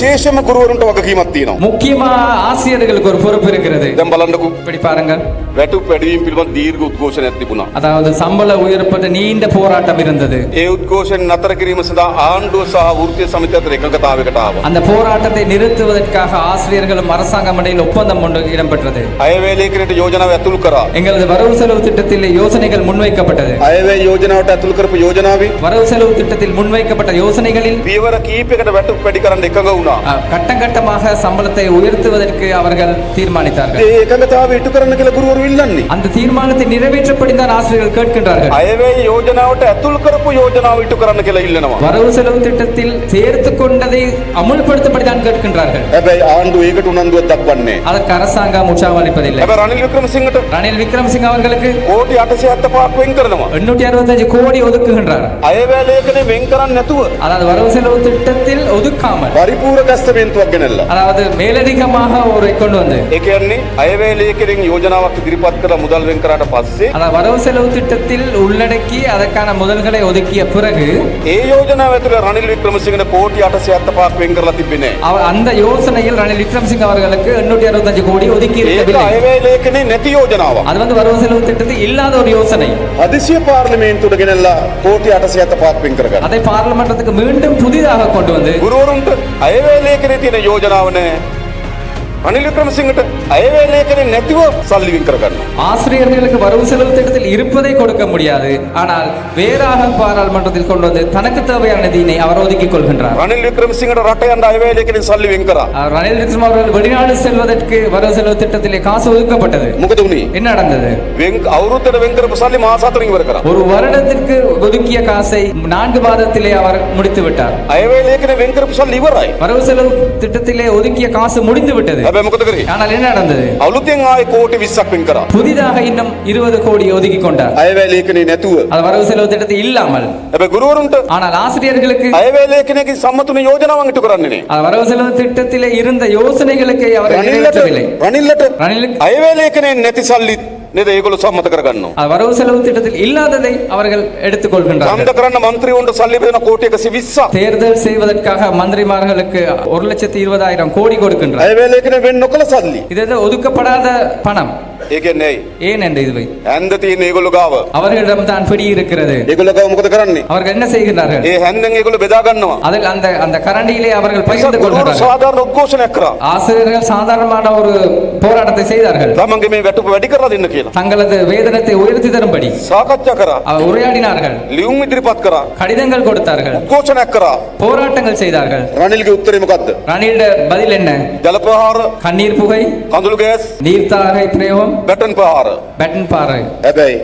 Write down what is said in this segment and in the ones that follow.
విశేషము குருவருண்ட வகை కీమత్ తీయడం ஆசிரியர்களுக்கு ஒரு பொறுப்பு இருக்கிறது. சம்பளம் இப்படி பாருங்க வெட்டு பெடியும் பிரிவன் தீர்க்க உத்கோஷம் எத்திபுனா அதாவது சம்பள உயர்ப்பட்ட நீண்ட போராட்டம் இருந்தது. ஏ உத்கோஷம் நத்தர கிரீம சதா ஆண்டு சா உறுதிய சமித்தத்தில் ஏககதாவிகட்ட ஆகும் அந்த போராட்டத்தை நிறுத்துவதற்காக ஆசிரியர்களும் அரசாங்கம் இடையில் ஒப்பந்தம் ஒன்று இடம்பெற்றது. அயவேலை கிரேட் யோஜனாவை அத்துல்கரா எங்களது வரவு செலவு திட்டத்தில் யோசனைகள் முன்வைக்கப்பட்டது. அயவே யோஜனாவட்ட அத்துல்கரப்பு யோஜனாவி. வரவு செலவு திட்டத்தில் முன்வைக்கப்பட்ட யோசனைகளில் விவர கீப்பிகட வெட்டு பெடிக்கரன் எக்கங்க உணா கட்டம் கட்டமாக சம்பளத்தை உயர்த்துவதற்கு அவர்கள் தீர்மானித்தார்கள் ඒ එකඟතාවය ඉටු කරන්න කියලා ගුරුවරු ඉල්ලන්නේ. அந்த தீர்மானத்தை நிறைவேற்றப்படி தான் ஆசிரியர்கள் கேட்கின்றார்கள் අයවැය යෝජනාවට ඇතුළු කරපු යෝජනාව ඉටු කරන්න කියලා ඉල්ලනවා. வரவு செலவு திட்டத்தில் சேர்த்து கொண்டதை அமுல்படுத்தப்படி தான் கேட்கின்றார்கள் හැබැයි ආණ්ඩුව ඒකට උනන්දුවක් දක්වන්නේ. නැහැ. அதற்கு அரசாங்கம் உற்சாகம் அளிப்பதில்லை හැබැයි රනිල් වික්‍රමසිංහට ரணில் விக்ரமசிங்க அவர்களுக்கு කෝටි 875ක් වෙන් කරනවා. எண்ணூற்றி அறுபத்தஞ்சு கோடி ஒதுக்குகின்றார் අයවැය ලේඛනේ වෙන් කරන්නේ නැතුව அதாவது வரவு செலவு திட்டத்தில் ஒதுக்காமல் පරිපූර්ණ ගස්තමේන්තුවක් ගෙනල්ලා. அதாவது மேலதிகமாக ஒரு கொண்டு வந்து ඒ කියන්නේ අයවැය ලේඛනෙන් යෝජනාවක් ඉදිරිපත් කරලා මුදල් වෙන් කරාට පස්සේ அதாவது வரவு செலவு திட்டத்தில் உள்ளடக்கி அதற்கான முதல்களை ஒதுக்கிய பிறகு ඒ යෝජනාව ඇතුළේ රනිල් වික්‍රමසිංහට කෝටි 875ක් වෙන් කරලා තිබෙන්නේ නැහැ. அவ- அந்த யோசனையில் ரணில் விக்ரமசிங்க அவர்களுக்கு எண்ணூற்றி அறுபத்தஞ்சு கோடி ஒதுக்கி ඒක இருக்கவில்லை අයවැය ලේඛනේ නැති යෝජනාවක්. அது வந்து வரவு செலவு திட்டத்தில் இல்லாத ஒரு யோசனை හදිසිය පාර්ලිමේන්තුවට ගෙනල්ලා කෝටි 875ක් වෙන් කරගන්න. அதை பார்லிமெண்டத்துக்கு மீண்டும் புதிதாக கொண்டு வந்து ගුරුවරුන්ට අයවැය લેખ નીતિને યોજનાઓને රනිල් වික්‍රමසිංහට අයවැය ලේඛනේ නැතිව සල්ලි වෙන් කරගන්න. ஆசிரியர்களுக்கு வரவு செலவு திட்டத்தில் இருப்பதை கொடுக்க முடியாது ஆனால் வேறாக பாராளுமன்றத்தில் கொண்டு வந்து தனக்கு தேவையான நிதியினை அவர் ஒதுக்கிக் கொள்கின்றார் රනිල් වික්‍රමසිංහට රට යන්න අයවැය ලේඛනේ සල්ලි වෙන් කරා. அவர் ரணில் விக்ரம அவர்கள் வெளிநாடு செல்வதற்கு வரவு செலவு திட்டத்திலே காசு ஒதுக்கப்பட்டது මොකද උනේ? என்ன நடந்தது වෙන් අවුරුද්දට වෙන් කරපු සල්ලි මාස හතරකින් ඉවර කරා. ஒரு வருடத்திற்கு ஒதுக்கிய காசை நான்கு மாதத்திலே அவர் முடித்து விட்டார் අයවැය ලේඛනේ වෙන් කරපු සල්ලි ඉවරයි. வரவு செலவு திட்டத்திலே ஒதுக்கிய காசு முடிந்து விட்டது හැබැයි මොකද කරේ? ஆனால் என்ன நடந்தது අලුතෙන් ආයේ කෝටි 20ක් වෙන් කරා. புதிதாக இன்னும் இருபது கோடி ஒதுக்கி கொண்டார் අයවැය ලේඛනේ නැතුව. அது வரவு செலவு திட்டத்தில் இல்லாமல் හැබැයි ගුරුවරුන්ට ஆனால் ஆசிரியர்களுக்கு අයවැය ලේඛනයේ සම්මතුන යෝජනාවක් ඉටු කරන්නේ නේ. அது வரவு செலவு திட்டத்திலே இருந்த யோசனைகளுக்கு அவர் රනිල්ලට நிறைவேற்றவில்லை රනිල්ලට ரணிலுக்கு අයවැය ලේඛනේ නැති සල්ලි నిధులు సమతకరగన్ను వరవు సెలవు திட்டத்தில் இல்லாததை அவர்கள் எடுத்துக்கொள்கின்றனர் அந்த கரண்ட மந்திரி ஒன்று சல்லிபேன கோட்டிக்கு சிவிசா தேர்தல் செய்வதற்காக மந்திரிமார்களுக்கு ஒரு லட்சத்தி இருபதாயிரம் கோடி கொடுக்கின்றனர் அதே வேலைக்கு வெண்ணொக்கல சல்லி. இது ஒதுக்கப்படாத பணம். ஏன் என்று இதுவை හැන්ද තියෙන ඒගොල්ලෝ ගාව. அவர்களிடம் தான் பிடி இருக்கிறது ඒගොල්ලෝ ගාව මොකද කරන්නේ? அவர்கள் என்ன செய்கின்றார்கள் ඒ හැන්දෙන් ඒගොල්ලෝ බෙදා ගන්නවා. அதில் அந்த அந்த கரண்டியிலே அவர்கள் பகிர்ந்து ගුරුවරු கொள்கிறார்கள் සාධාරණ උද්ඝෝෂණයක් කරා. ஆசிரியர்கள் சாதாரணமான ஒரு போராட்டத்தை செய்தார்கள் තමන්ගේ මේ වැටුප වැඩි කරලා දෙන්න කියලා. தங்களது வேதனத்தை உயர்த்தி தரும்படி සාකච්ඡා කරා. அவர் உரையாடினார்கள் ලියුම් ඉදිරිපත් කරා. கடிதங்கள் கொடுத்தார்கள் උද්ඝෝෂණයක් කරා. போராட்டங்கள் செய்தார்கள் රනිල්ගේ උත්තරේ මොකද්ද? ரணிலிட பதில் என்ன ජලපහාර, கண்ணீர் புகை කඳුළු ගෑස්, நீர்த்தாரை பிரயோகம் බැටන් පහාර. பேட்டன் பாறை හැබැයි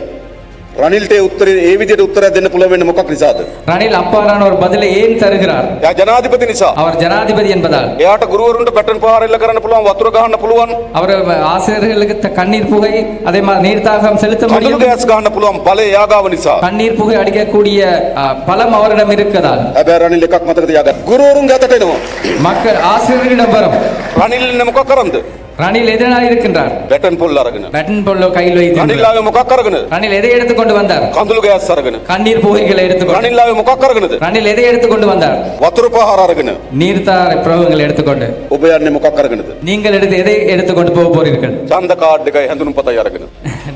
රනිල්ට ඒ උත්තරේ ඒ විදිහට උත්තරයක් දෙන්න පුළුවන් වෙන්නේ මොකක් නිසාද? ரணில் அப்பாறான ஒரு பதிலை ஏன் தருகிறார் එයා ජනාධිපති නිසා. அவர் ஜனாதிபதி என்பதால் එයාට ගුරුවරුන්ට බැටන් පහාර එල්ල කරන්න පුළුවන් වතුර ගහන්න පුළුවන් அவர் ஆசிரியர்களுக்கு த- கண்ணீர் புகை அதே மாதிரி நீர்த்தாகம் செலுத்த කඳුළු முடியும் ගෑස් ගහන්න පුළුවන් බලය එයා ගාව නිසා. கண்ணீர் புகை அடிக்கக்கூடிய அ, பலம் அவரிடம் இருக்கதால் හැබැයි රනිල් එකක් මතක තියාගන්න. ගුරුවරුන් ගතට එනවා. மக்கள் ஆசிரியர்களிடம் வரும் රනිල් නේ මොකක් කරන්ද? ரணில் எதனால் இருக்கின்றார் බැටන් පොල් අරගෙන. பேட்டன் பொல்லோ கையில் வைத்து රනිල් ආවේ මොකක් අරගෙනද? ரணில் எதை எடுத்துக்கொண்டு வந்தார் කඳුළු ගෑස් අරගෙන. கண்ணீர் புகைகளை எடுத்துக்கொண்டு රනිල් ආවේ මොකක් අරගෙනද? ரணில் எதை எடுத்துக்கொண்டு வந்தார் වතුර පහාර අරගෙන. நீர்த்தார பிரபங்களை எடுத்துக்கொண்டு ඔබ යන්නේ මොකක් අරගෙනද? நீங்கள் எடுத்து எதை எடுத்துக்கொண்டு போக போறீர்கள் ඡන්ද කාඩ් එකයි හැඳුනුම් පතයි අරගෙන.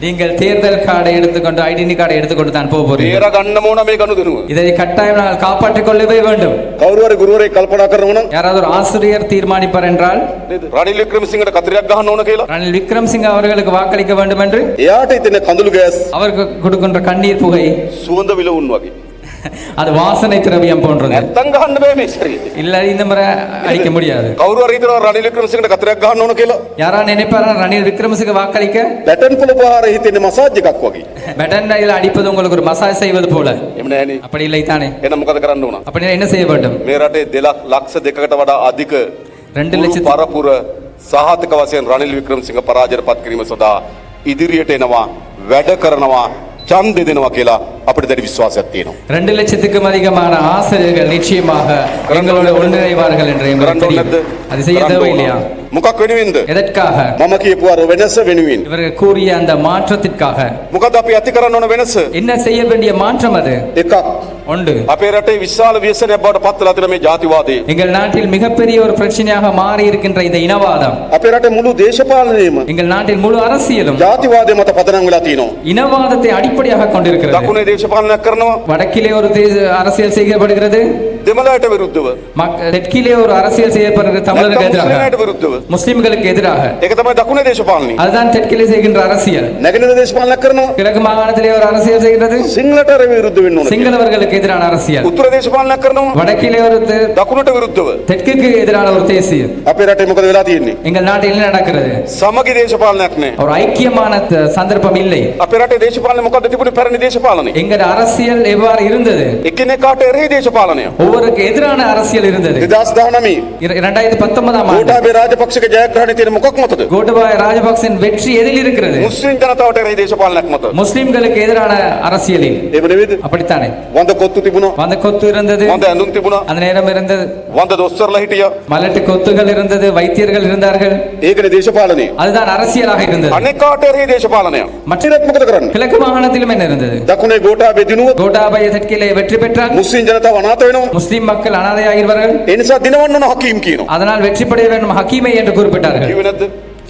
நீங்கள் தேர்தல் கார்டை எடுத்துக்கொண்டு ஐடென்டி கார்டை எடுத்துக்கொண்டு தான் போக போறீர்கள் බේර ගන්න ඕන මේ ගනුදෙනුව. இதை கட்டாயம் நாங்கள் காப்பாற்றிக் கொள்ளவே வேண்டும் කවුරු හරි ගුරුවරයෙක් කල්පනා කරනවා නම් யாராவது ஒரு ஆசிரியர் தீர்மானிப்பார் என்றால் නේද? රනිල් වික්‍රමසිංහට කතරයක් ගහන්න ඕන කියලා. ரணில் விக்ரம் சிங் அவர்களுக்கு வாக்களிக்க வேண்டும் என்று එයාට ඉතින් කඳුළු ගෑස් அவருக்கு கொடுக்கின்ற கண்ணீர் புகை සුවඳ විලවුන් වගේ. அது வாசனை திரவியம் போன்றது නැත්තම් ගහන්න බෑ මේ ශරීරේ. இல்ல இந்த முறை அடிக்க முடியாது කවුරු හරි හිතනවා රනිල් වික්‍රමසිංහට කතරයක් ගහන්න ඕන කියලා. யாரா நினைப்பாரா ரணில் விக்ரமசிங்க வாக்களிக்க බැටන් පොළ පහාර හිතෙන්නේ මසාජ් එකක් වගේ. பெட்டன் இதில் அடிப்பது உங்களுக்கு ஒரு மசாஜ் செய்வது போல එහෙම නෑනේ. அப்படி இல்லை தானே එහෙනම් මොකද කරන්න ඕන? அப்படின்னா என்ன செய்ய வேண்டும் මේ රටේ දෙලක් ලක්ෂ දෙකකට වඩා අධික ரெண்டு ගුරු லட்சத்து පරපුර සහතික වශයෙන් රනිල් වික්‍රමසිංහ පරාජයට පත් කිරීම සඳහා ඉදිරියට එනවා වැඩ කරනවා ඡන්දෙ දෙනවා කියලා අපිට දැඩි විශ්වාසයක් තියෙනවා. ரெண்டு லட்சத்துக்கும் அதிகமான ஆசிரியர்கள் நிச்சயமாக எங்களோட உள்நுழைவார்கள் என்று எங்களுக்கு කරන්න ඕනේ தெரியும் නැද්ද? அது செய்ய කරන්න தேவையில்லையா ඕන. මොකක් වෙනුවෙන්ද எதற்காக මම කියපු අර වෙනස වෙනුවෙන් இவர்கள் கூறிய அந்த மாற்றத்திற்காக මොකද අපි ඇති කරන්න ඕන වෙනස என்ன செய்ய வேண்டிய மாற்றம் அது එකක් உண்டு අපේ රටේ විශාල ව්‍යසනයක් බවට පත් වෙලා තියෙන මේ ජාතිවාදය எங்கள் நாட்டில் மிகப்பெரிய ஒரு பிரச்சனையாக மாறி இருக்கின்ற இந்த இனவாதம் අපේ රටේ මුළු දේශපාලනයම எங்கள் நாட்டில் முழு அரசியலும் ජාතිවාදය මත පදනම් වෙලා තියෙනවා இனவாதத்தை அடிப்படையாக கொண்டிருக்கிறது දකුණේ දේශපාලනයක් කරනවා வடக்கிலே ஒரு தே- அரசியல் செய்யப்படுகிறது දෙමළයට විරුද්ධව மக்- தெற்கிலே ஒரு அரசியல் செய்யப்படுகிறது தமிழருக்கு නැත්නම් எதிராக මුස්ලිම්ලට විරුද්ධව முஸ்லிம்களுக்கு எதிராக ඒක තමයි දකුණේ දේශපාලනය அதுதான் தெற்கிலே செய்கின்ற அரசியல் නැගෙනහිර දේශපාලනයක් කරනවා கிழக்கு மாகாணத்திலே ஒரு அரசியல் செய்கிறது සිංහලට අර විරුද්ධ වෙන්න ඕන சிங்களவர்களுக்கு எதிரான அரசியல் උත්තර දේශපාලනයක් කරනවා வடக்கிலே ஒரு தே- දකුණට විරුද්ධව தெற்குக்கு எதிரான ஒரு தேசிய අපේ රටේ මොකද වෙලා තියෙන්නේ எங்கள் நாட்டில் என்ன நடக்கிறது සමගි දේශපාලනයක් නෑ ஒரு ஐக்கியமான த- சந்தர்ப்பம் இல்லை අපේ රටේ දේශපාලනය මොකද්ද තිබුණේ පැරණි දේශපාලනය எங்கள் அரசியல் எவ்வாறு இருந்தது එකිනෙකාට එරෙහි දේශපාලනය ಅವರಿಗೆ ಎದುರಾನ ಅರಸಿಯಲ್ ಇರುತ್ತದೆ 2019 2019 ஆம் ஆண்டு. கோட்டாபய ராஜபக்ஷக்கு ஜெயகிரஹண தீர் முகக் மொத்தது. கோட்டாபய ராஜபக்ஷன் வெற்றி எதில் இருக்கிறது? முஸ்லிம் ஜனதா இறை தேசபாலனக்கு மொத்தது. முஸ்லிம்களுக்கு எதிரான அரசியலில். அப்படித்தானே? வந்த கொத்து திபுனோ? வந்த கொத்து இருந்தது. வந்த அனுன் திபுனோ? அந்த நேரம் இருந்தது. வந்த தொஸ்தர்ல ஹிட்டியா மலட்டு கொத்துகள் இருந்தது. வைத்தியர்கள் இருந்தார்கள். ஏகன தேசபாலனே? அதுதான் அரசியலாக இருந்தது. அனைக்காட்ட இறை தேசபாலனே? மற்றிரத் முகத கிழக்கு மாகாணத்திலும் என்ன இருந்தது? தக்குனே கோட்டாபய தினு கோட்டாபய தெற்கிலே வெற்றி பெற்றார். முஸ்லிம் ஜனதா அநாத முஸ்லிம் மக்கள் அனாதையாகிறார்கள் எனிசா தினவண்ணன் ஹக்கீம் கீனும். அதனால் வெற்றி பெற வேண்டும் ஹக்கீமை என்று குறிப்பிட்டார்கள்.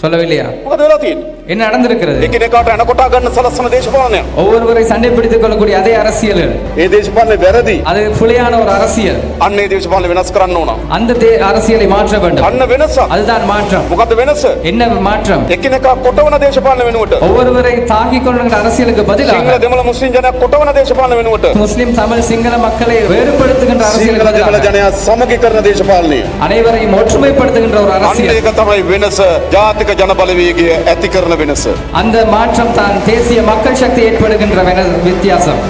சொல்லவில்லையா මොකද වෙලා තියෙන්නේ என்ன நடந்திருக்கிறது එකිනෙකාට අනකොටා ගන්න සලස්සන දේශපාලනයක් ஒவ்வொருவரை சண்டை பிடித்துக் கொள்ளக்கூடிய அதே அரசியல் ඒ දේශපාලනේ වැරදි அது புலியான ஒரு அரசியல் අන්න ඒ දේශපාලනේ වෙනස් කරන්න ඕන அந்த தே- அரசியலை மாற்ற வேண்டும் අන්න වෙනසක් அதுதான் மாற்றம் මොකද්ද වෙනස என்ன மாற்றம் එකිනෙකා කොටවන දේශපාලන වෙනුවට ஒவ்வொருவரை தாக்கிக் கொள்கின்ற அரசியலுக்கு සිංහල பதிலாக දෙමළ මුස්ලිම් ජනයා කොටවන දේශපාලන වෙනුවට முஸ்லிம் தமிழ் சிங்கள மக்களை வேறுபடுத்துகின்ற அரசியலுக்கு සිංහල දෙමළ பதிலாக ජනයා සමගි කරන දේශපාලනය அனைவரையும் ஒற்றுமைப்படுத்துகின்ற ஒரு අන්න அரசியல் ඒක තමයි වෙනස ජාතික ජන බලවේගය ඇති කරන වෙනස அந்த மாற்றம் தான் தேசிய மக்கள் சக்தி ஏற்படுகின்ற வென- வித்தியாசம்